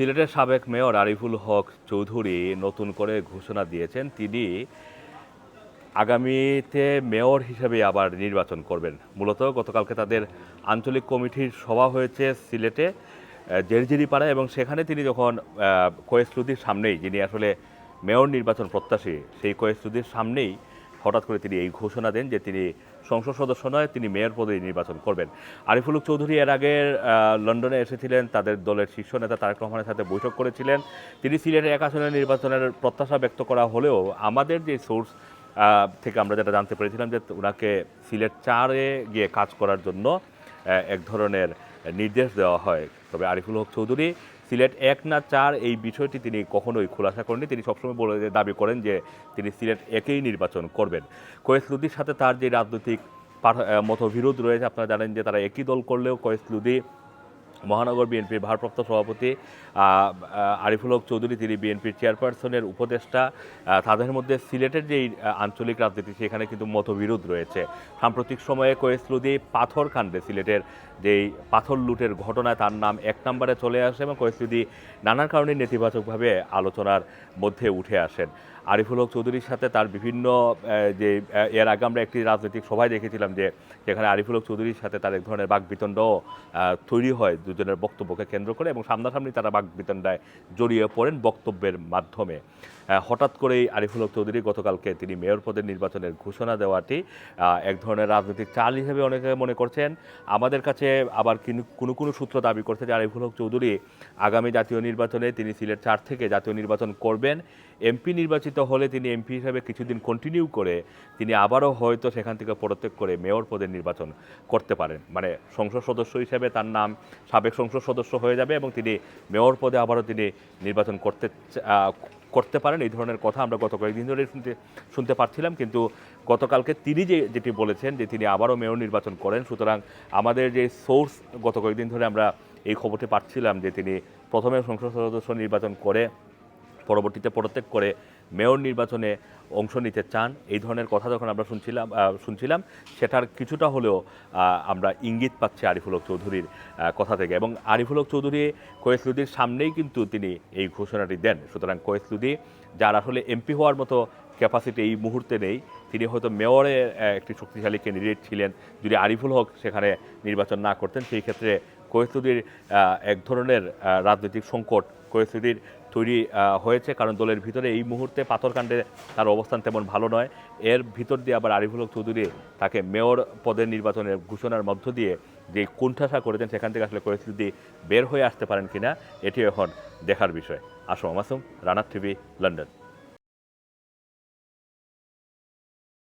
সিলেটের সাবেক মেয়র আরিফুল হক চৌধুরী নতুন করে ঘোষণা দিয়েছেন, তিনি আগামীতে মেয়র হিসেবে আবার নির্বাচন করবেন। মূলত গতকালকে তাদের আঞ্চলিক কমিটির সভা হয়েছে সিলেটে জেরজিরিপাড়া এবং সেখানে তিনি যখন কোয়েসলুদির সামনেই, যিনি আসলে মেয়র নির্বাচন প্রত্যাশী, সেই কোয়েসলুদির সামনেই হঠাৎ করে তিনি এই ঘোষণা দেন যে তিনি সংসদ সদস্য নয়, তিনি মেয়র পদে নির্বাচন করবেন। আরিফুল চৌধুরী এর আগে লন্ডনে এসেছিলেন, তাদের দলের শীর্ষ নেতা তারেক রহমানের সাথে বৈঠক করেছিলেন। তিনি সিলেটের এক আসনের নির্বাচনের প্রত্যাশা ব্যক্ত করা হলেও আমাদের যে সোর্স থেকে আমরা যেটা জানতে পেরেছিলাম যে ওনাকে সিলেট চারে গিয়ে কাজ করার জন্য এক ধরনের নির্দেশ দেওয়া হয়। তবে আরিফুল হক চৌধুরী সিলেট এক না চার এই বিষয়টি তিনি কখনোই খোলাসা করেননি। তিনি সবসময় বলে দাবি করেন যে তিনি সিলেট একেই নির্বাচন করবেন। কোয়েস লুদির সাথে তার যে রাজনৈতিক মতবিরোধ রয়েছে, আপনারা জানেন যে তারা একই দল করলেও কোয়েস লুদি মহানগর বিএনপির ভারপ্রাপ্ত সভাপতি আরিফুল হক চৌধুরী, তিনি বিএনপির চেয়ারপারসনের উপদেষ্টা। তাদের মধ্যে সিলেটের যেই আঞ্চলিক রাজনীতি, সেখানে কিন্তু মতবিরোধ রয়েছে। সাম্প্রতিক সময়ে কোয়েসলুদি পাথর কাণ্ডে সিলেটের যেই পাথর লুটের ঘটনায় তার নাম এক নম্বরে চলে আসে এবং কোয়েসলুদি নানার কারণে নেতিবাচকভাবে আলোচনার মধ্যে উঠে আসেন। আরিফুল হক চৌধুরীর সাথে তার বিভিন্ন যে এর আগে আমরা একটি রাজনৈতিক সভায় দেখেছিলাম যে, যেখানে আরিফুল হক চৌধুরীর সাথে তার এক ধরনের বাকবিতণ্ডও তৈরি হয়। দুজনের বক্তব্যকে কেন্দ্র করে এবং সামনাসামনি তারা বাকবিতণ্ডায় জড়িয়ে পড়েন বক্তব্যের মাধ্যমে। হঠাৎ করেই আরিফুল হক চৌধুরী গতকালকে তিনি মেয়র পদের নির্বাচনের ঘোষণা দেওয়াটি এক ধরনের রাজনৈতিক চাল হিসেবে অনেকে মনে করছেন। আমাদের কাছে আবার কোনো কোনো সূত্র দাবি করছে যে আরিফুল হক চৌধুরী আগামী জাতীয় নির্বাচনে তিনি সিলেট চার থেকে জাতীয় নির্বাচন করবেন। এমপি নির্বাচিত হলে তিনি এমপি হিসেবে কিছুদিন কন্টিনিউ করে তিনি আবারও হয়তো সেখান থেকে পদত্যাগ করে মেয়র পদের নির্বাচন করতে পারেন। মানে সংসদ সদস্য হিসেবে তার নাম সাবেক সংসদ সদস্য হয়ে যাবে এবং তিনি মেয়র পদে আবারও তিনি নির্বাচন করতে করতে পারেন। এই ধরনের কথা আমরা গত কয়েকদিন ধরে শুনতে শুনতে পারছিলাম। কিন্তু গতকালকে তিনি যে, যেটি বলেছেন যে তিনি আবারও মেয়র নির্বাচন করেন, সুতরাং আমাদের যে সোর্স গত কয়েকদিন ধরে আমরা এই খবরটি পাচ্ছিলাম যে তিনি প্রথমে সংসদ সদস্য নির্বাচন করে পরবর্তীতে পদত্যাগ করে মেয়র নির্বাচনে অংশ নিতে চান এই ধরনের কথা যখন আমরা শুনছিলাম শুনছিলাম সেটার কিছুটা হলেও আমরা ইঙ্গিত পাচ্ছি আরিফুল হক চৌধুরীর কথা থেকে। এবং আরিফুল হক চৌধুরী কোয়েসলুদির সামনেই কিন্তু তিনি এই ঘোষণাটি দেন। সুতরাং কোয়েসলুদি যার আসলে এমপি হওয়ার মতো ক্যাপাসিটি এই মুহূর্তে নেই তিনি হয়তো মেয়রে আহ, একটি শক্তিশালী ক্যান্ডিডেট ছিলেন। যদি আরিফুল হক সেখানে নির্বাচন না করতেন সেই ক্ষেত্রে কোয়েসলুদির এক ধরনের রাজনৈতিক সংকট কোয়েসলুদির তৈরি হয়েছে। কারণ দলের ভিতরে এই মুহূর্তে পাথরকাণ্ডে তার অবস্থান তেমন ভালো নয়। এর ভিতর দিয়ে আবার আরিফুল হক চৌধুরী তাকে মেয়র পদের নির্বাচনের ঘোষণার মধ্য দিয়ে যে কুণ্ঠাসা করেছেন, সেখান থেকে আসলে পরিস্থিতি বের হয়ে আসতে পারেন কিনা এটি এখন দেখার বিষয়। আসো মাসুম রানার টিভি, লন্ডন।